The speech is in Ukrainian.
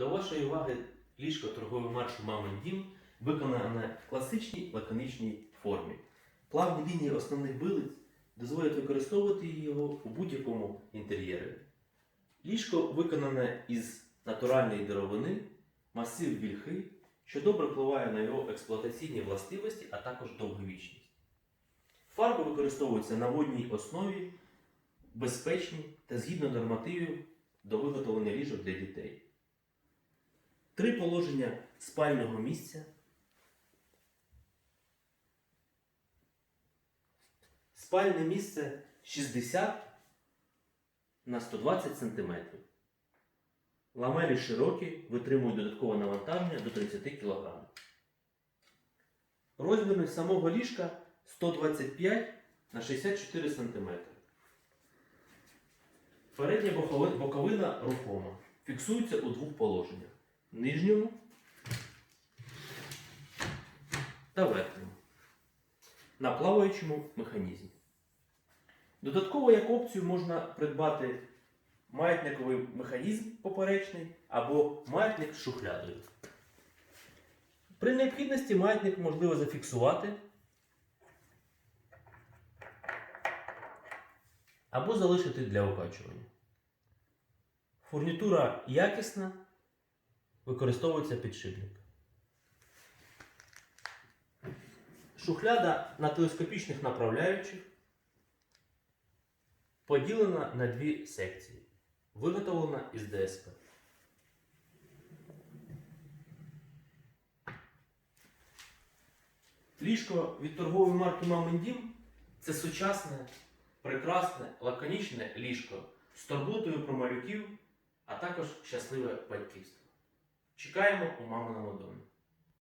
До вашої уваги ліжко торгової марки Мамин Дім виконане в класичній лаконічній формі. Плавні лінії основних билиць дозволять використовувати його у будь-якому інтер'єрі. Ліжко виконане із натуральної деревини, масив вільхи, що добре впливає на його експлуатаційні властивості, а також довговічність. Фарби використовуються на водній основі, безпечні та згідно нормативів до виготовлення ліжок для дітей. Три положення спального місця. Спальне місце 60 на 120 см. Ламелі широкі, витримують додаткове навантаження до 30 кг. Розмірність самого ліжка 125 на 64 см. Передня боковина рухома. Фіксується у двох положеннях: нижньому та верхньому. На плаваючому механізмі. Додатково як опцію можна придбати маятниковий механізм поперечний або маятник з шухлядою. При необхідності маятник можливо зафіксувати або залишити для окачування. Фурнітура якісна, використовується підшипник. Шухляда на телескопічних направляючих поділена на дві секції. Виготовлена із ДСП. Ліжко від торгової марки Мамин Дім це сучасне, прекрасне, лаконічне ліжко з турботою про малюків, а також щасливе батьківство. Чекаємо у маминому домі.